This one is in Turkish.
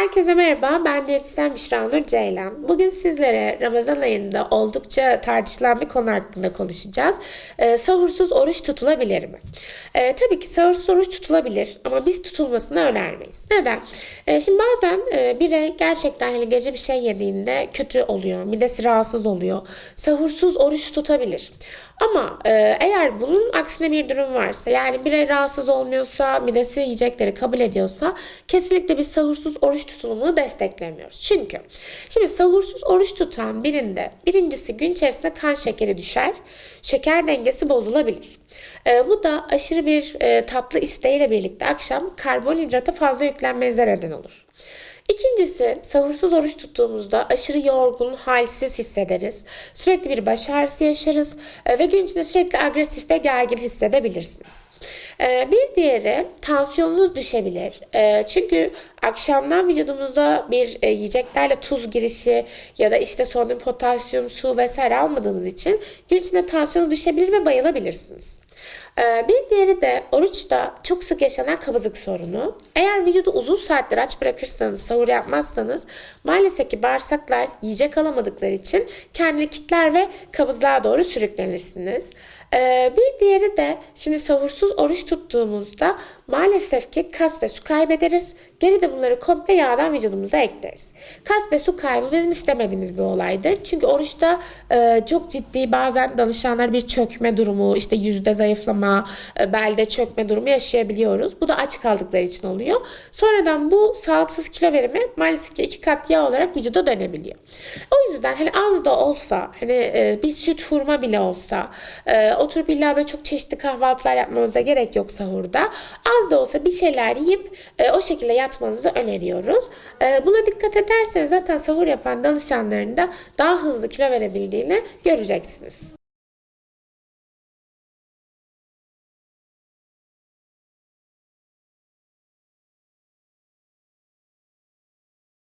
Herkese merhaba, ben diyetisyen Büşra Nur Ceylan. Bugün sizlere Ramazan ayında oldukça tartışılan bir konu hakkında konuşacağız. Ee, sahursuz oruç tutulabilir mi? Ee, tabii ki sahursuz oruç tutulabilir ama biz tutulmasını önermeyiz. Neden? Ee, şimdi bazen e, birey gerçekten hani gece bir şey yediğinde kötü oluyor, midesi rahatsız oluyor. Sahursuz oruç tutabilir. Ama e, eğer bunun aksine bir durum varsa yani birey rahatsız olmuyorsa, midesi yiyecekleri kabul ediyorsa kesinlikle biz sahursuz oruç tutulumunu desteklemiyoruz. Çünkü şimdi sahursuz oruç tutan birinde birincisi gün içerisinde kan şekeri düşer, şeker dengesi bozulabilir. E, bu da aşırı bir e, tatlı isteğiyle birlikte akşam karbonhidrata fazla yüklenmenize neden olur. İkincisi sahursuz oruç tuttuğumuzda aşırı yorgun, halsiz hissederiz. Sürekli bir baş ağrısı yaşarız e, ve gün içinde sürekli agresif ve gergin hissedebilirsiniz. E, Bir diğeri tansiyonunuz düşebilir. E, Çünkü akşamdan vücudumuza bir e, yiyeceklerle tuz girişi ya da işte sodyum, potasyum, su vesaire almadığınız için gün içinde tansiyonunuz düşebilir ve bayılabilirsiniz. Ee, Bir diğeri de oruçta çok sık yaşanan kabızlık sorunu. Eğer vücudu uzun saatler aç bırakırsanız, sahur yapmazsanız maalesef ki bağırsaklar yiyecek alamadıkları için kendini kitler ve kabızlığa doğru sürüklenirsiniz. Ee, Bir diğeri de şimdi sahursuz oruç tuttuğumuzda maalesef ki kas ve su kaybederiz. Geri de bunları komple yağdan vücudumuza ekleriz. Kas ve su kaybı bizim istemediğimiz bir olaydır. Çünkü oruçta e, çok ciddi bazen danışanlar bir çökme durumu, işte yüzde zayıflama, e, belde çökme durumu yaşayabiliyoruz. Bu da aç kaldıkları için oluyor. Sonradan bu sağlıksız kilo verimi maalesef ki iki kat yağ olarak vücuda dönebiliyor. O yüzden hani az da olsa, hani e, bir süt hurma bile olsa, e, oturup illa böyle çok çeşitli kahvaltılar yapmanıza gerek yok sahurda. Az da olsa bir şeyler yiyip e, o şekilde yatmanızı öneriyoruz. E, buna dikkat ederseniz zaten sahur yapan danışanların da daha hızlı kilo verebildiğini göreceksiniz.